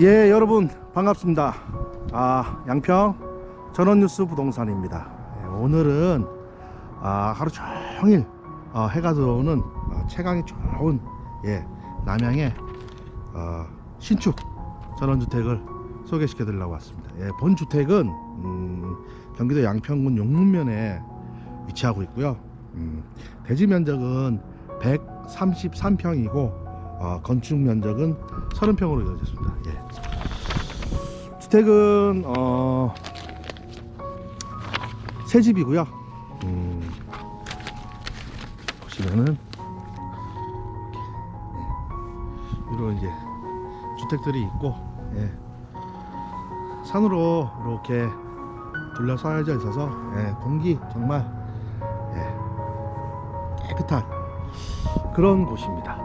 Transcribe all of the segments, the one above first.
예, 여러분 반갑습니다. 아, 양평 전원뉴스 부동산입니다. 예, 오늘은 아, 하루 종일 어, 해가 들어오는 어, 채광이 좋은 예, 남양의 어, 신축 전원주택을 소개시켜 드리려고 왔습니다. 예, 본 주택은 음, 경기도 양평군 용문면에 위치하고 있고요. 음, 대지 면적은 133평이고 어, 건축 면적은 30평으로 이루어졌습니다. 예. 주택은 어, 새 집이고요. 음, 보시면은 예, 이런 이제 주택들이 있고 예. 산으로 이렇게 둘러싸여져 있어서 예, 공기 정말 예, 깨끗한 그런 곳입니다.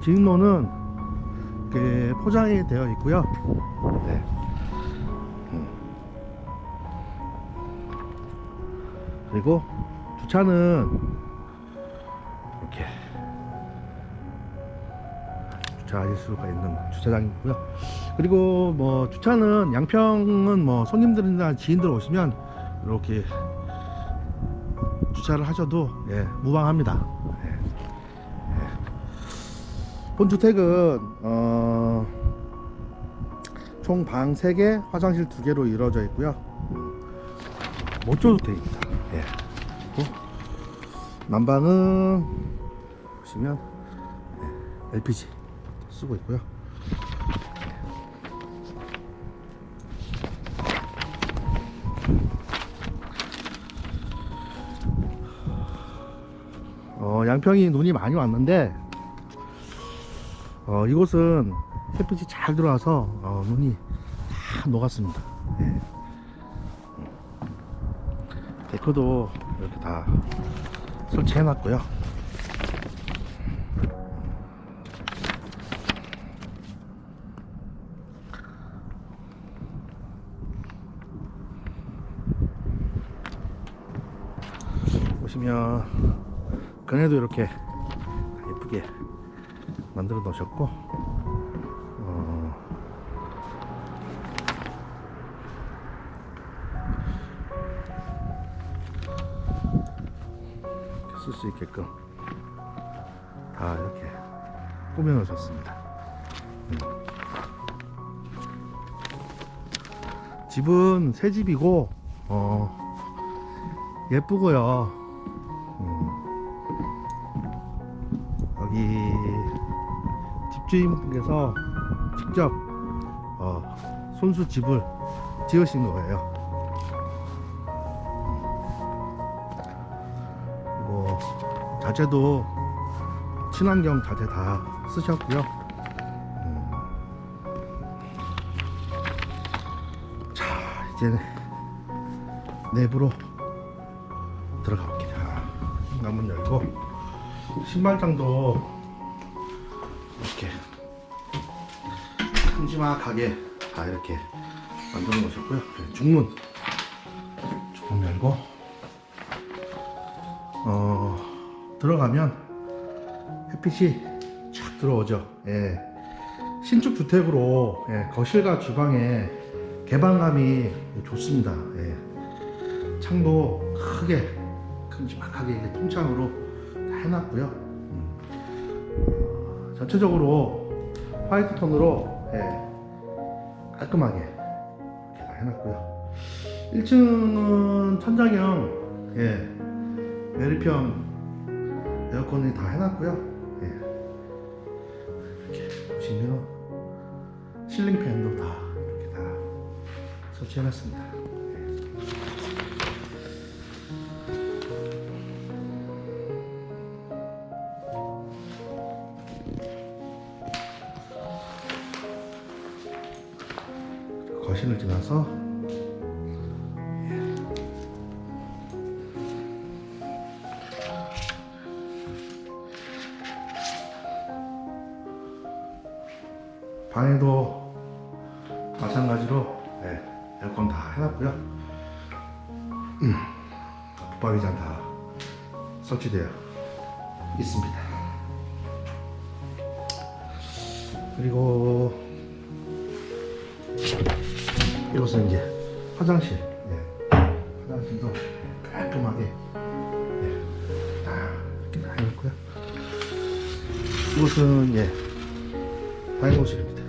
진로는 이렇게 포장이 되어 있고요. 네. 음. 그리고 주차는 이렇게 주차하실 수가 있는 주차장이고요. 그리고 뭐 주차는 양평은 뭐 손님들이나 지인들 오시면 이렇게 주차를 하셔도 예, 무방합니다. 본 주택은 어, 총 방 3개, 화장실 2개로 이루어져 있고요. 모조 주택입니다. 예. 그리고 난방은 보시면 예, LPG 쓰고 있고요. 어, 양평이 눈이 많이 왔는데 어, 이곳은 햇빛이 잘 들어와서 어, 눈이 다 녹았습니다. 예. 데크도 이렇게 다 설치해 놨고요. 보시면 그네도 이렇게 예쁘게 만들어 놓으셨고 어, 쓸 수 있게끔 다 이렇게 꾸며 놓으셨습니다. 음. 집은 새 집이고 어, 예쁘고요. 여기 집주인분께서 직접 어, 손수 집을 지으신 거예요. 그리고 자재도 친환경 자재 다 쓰셨고요. 음. 자 이제 내부로 들어가 볼게요. 현관문 열고 신발장도 이렇게 큼지막하게 다 이렇게 만들어 놓으셨고요. 네, 중문 조금 열고 어 들어가면 햇빛이 쫙 들어오죠. 예. 신축 주택으로 예, 거실과 주방에 개방감이 좋습니다. 예. 창도 크게 큼지막하게 통창으로 다 해놨고요. 음. 어, 전체적으로 화이트 톤으로 예, 깔끔하게 이렇게 다 해놨고요. 1층은 천장형 예, 메리평 에어컨이 다 해놨고요. 예. 이렇게 보시면 실링 팬도 다 이렇게 다 설치해놨습니다. 거실을 지나서 방에도 마찬가지로 네, 에어컨 다 해놨고요. 음, 붙박이장 다 설치되어 있습니다. 그리고 이것은 이제 화장실. 예. 화장실도 깔끔하게 예. 다 이렇게 다 해놓고요. 이것은 예 다이노실입니다.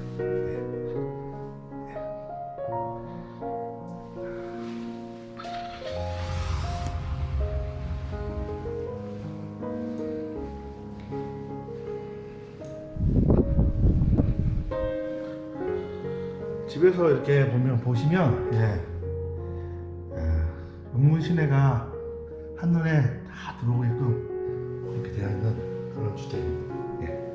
집에서 이렇게 보면 보시면 예, 예, 용문 시내가 한눈에 다 들어오게끔 이렇게 되어 있는 그런 주택입니다. 예.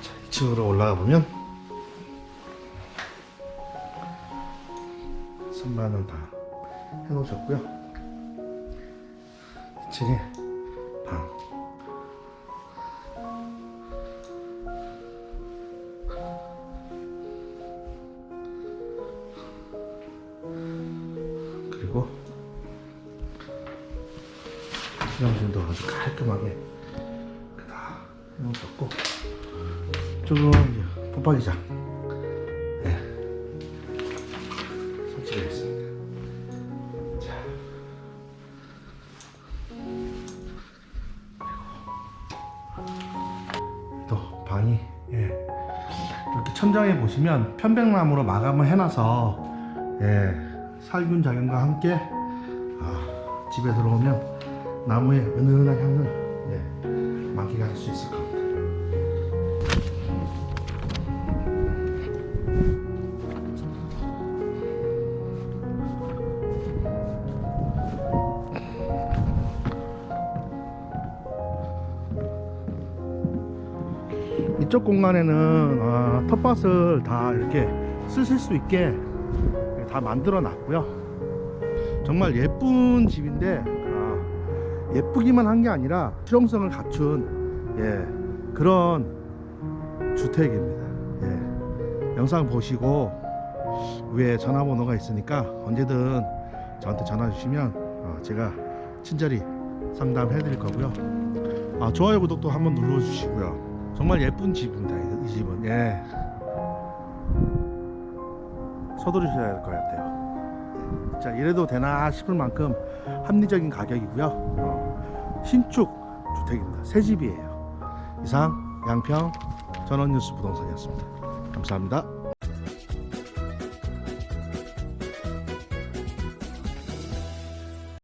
자, 2층으로 올라가 보면 선반을 다 해놓으셨고요. 2층에 방. 그리고 수영실도 아주 깔끔하게 다 해놓으셨고 조금 이제 붙박이장 네. 설치되어. 천장에 보시면 편백나무로 마감을 해놔서 예. 살균 작용과 함께 아, 집에 들어오면 나무의 은은한 향을 예. 만끽할 수 있을 겁니다. 이쪽 공간에는 아, 텃밭을 다 이렇게 쓰실 수 있게 다 만들어 놨고요. 정말 예쁜 집인데 아, 예쁘기만 한 게 아니라 실용성을 갖춘 예, 그런 주택입니다. 예. 영상 보시고 위에 전화번호가 있으니까 언제든 저한테 전화 주시면 어, 제가 친절히 상담해 드릴 거고요. 아, 좋아요 구독도 한번 눌러 주시고요. 정말 예쁜 집입니다. 이- 이 집은 예. 서두르셔야 될 것 같아요. 자 이래도 되나 싶을 만큼 합리적인 가격이고요. 어, 신축 주택입니다. 새 집이에요. 이상 양평 전원뉴스 부동산이었습니다. 감사합니다.